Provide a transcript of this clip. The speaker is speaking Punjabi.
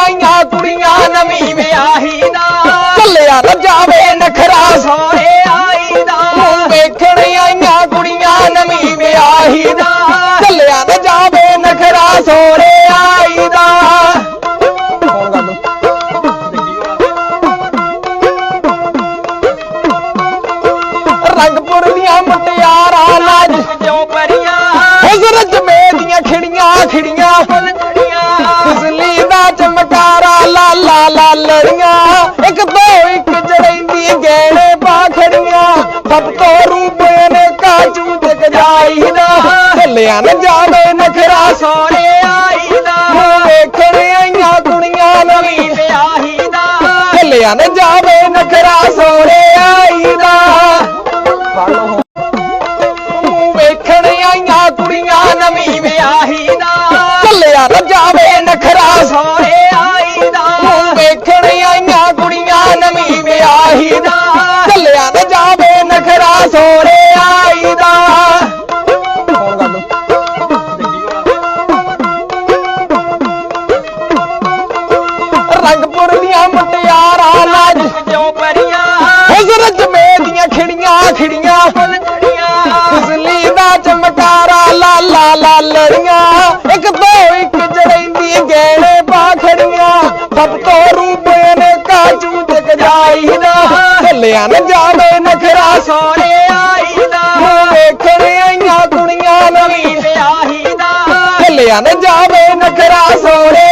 ਆਈਆਂ ਕੁੜੀਆਂ ਨਵੀਂ ਵਿਆਹੀ ਦਾ। ਚੱਲਿਆ ਨਾ ਜਾਵੇ ਨਖਰਾ ਸੋਹਰੇ ਆਈ ਦਾ। ਵੇਖਣ ਆਈਆਂ ਕੁੜੀਆਂ ਨਵੀਂ ਵਿਆਹੀ ਦਾ। ਚੱਲਿਆ ਨਾ ਜਾਵੇ ਨਖਰਾ ਸੋਹਰੇ ਆਈ ਦਾ। ਰੰਗਪੁਰ ਦੀਆਂ ਮੁਟਿਆਰਾਂ ਨਾਚ ਲਾਲੜੀਆਂ ਇੱਕ ਦੋ ਇੱਕ ਜੜੈਂਦੀ ਗਹਿਣੇ ਬਾਖੜੀਆਂ ਸਭ ਤੋਂ ਰੂਪੇ ਨੇ ਕਾਚੂ ਜਗ ਜਾਈਦਾ ਹਿੱਲਿਆ ਨਾ ਜਾਵੇ ਨਖਰਾ ਸੋਨੇ ਆਈ ਦਾ। ਵੇਖਣ ਆਈਆਂ ਕੁੜੀਆਂ ਨਵੀਂ ਵਿਆਹੀ ਦਾ। ਹਿੱਲਿਆ ਨਾ ਜਾਵੇ ਨਖਰਾ ਸੋਹਰੇ ਲਾਲੜੀਆਂ ਇੱਕ ਦੋ ਇੱਕ ਜੜੈਂਦੀ ਗਹਿਣੇ ਬਾਖੜੀਆਂ ਸਭ ਤੋਂ ਰੂਪੇ ਨੇ ਕਾਜੂ ਜਗ ਜਾਈਦਾ ਹਿੱਲਿਆ ਨਾ ਜਾਵੇ ਨਖਰਾ ਸੋਹਰੇ ਆਈ ਦਾ। ਵੇਖਣ ਆਈਆਂ ਕੁੜੀਆਂ ਨਵੀਂ ਵਿਆਹੀ ਦਾ। ਹਿੱਲਿਆ ਨਾ ਜਾਵੇ ਨਖਰਾ ਸੋਹਰੇ